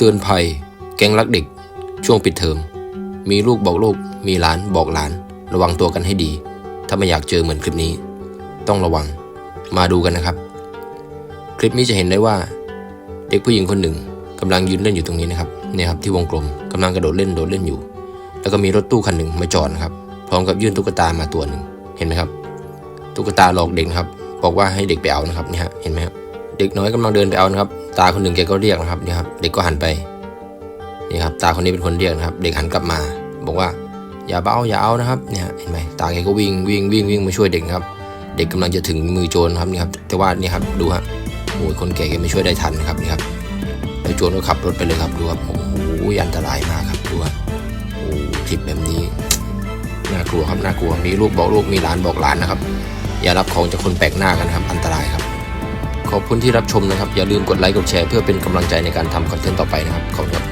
เตือนภัย แก๊งรักเด็ก ช่วงปิดเทอม มีลูกบอกลูก มีหลานบอกหลาน ระวังตัวกันให้ดี ถ้าไม่อยากเจอเหมือนคลิปนี้ ต้องระวัง มาดูกันนะครับ คลิปนี้จะเห็นได้ว่า เด็กผู้หญิงคนหนึ่งกำลังยืนเล่นอยู่ตรงนี้นะครับเนี่ยครับที่วงกลมกำลังกระโดดเล่นโดดเล่นอยู่ แล้วก็มีรถตู้คันหนึ่งมาจอดนะครับ พร้อมกับยื่นตุ๊กตามาตัวหนึ่งเห็นไหมครับ ตุ๊กตาหลอกเด็กครับ บอกว่าให้เด็กไปเอานะครับนี่ฮะเห็นไหมครับ เด็กน้อยกำลังเดินไปเอานะครับ ตาคนหนึ่งแกก็เรียกนะครับนี่ครับ เด็กก็หันไปนี่ครับ ตาคนนี้เป็นคนเรียกนะครับ เด็กหันกลับมา บอกว่า อย่าเบ้าอย่าเอานะครับเนี่ยเห็นไหมตาแกก็วิ่งวิ่งวิ่งวิ่งมาช่วยเด็กครับ เด็กกำลังจะถึงมือโจรครับนี่ครับ แต่ว่านี่ครับดูฮะโอ้ยคนแก่แกไม่ช่วยได้ทันครับนี่ครับแล้วโจรก็ขับรถไปเลยครับดูครับโอ้โหอันตรายมากครับดูครับโอ้คลิปแบบนี้น่ากลัวครับน่ากลัวมีลูกบอกลูกมีหลานบอกหลานนะครับ อย่ารับของจากคนแปลกหน้ากันครับ อันตรายครับ ขอบคุณที่รับชมนะครับ อย่าลืมกดไลค์กดแชร์เพื่อเป็นกำลังใจในการทำคอนเทนต์ต่อไปนะครับขอบคุณครับ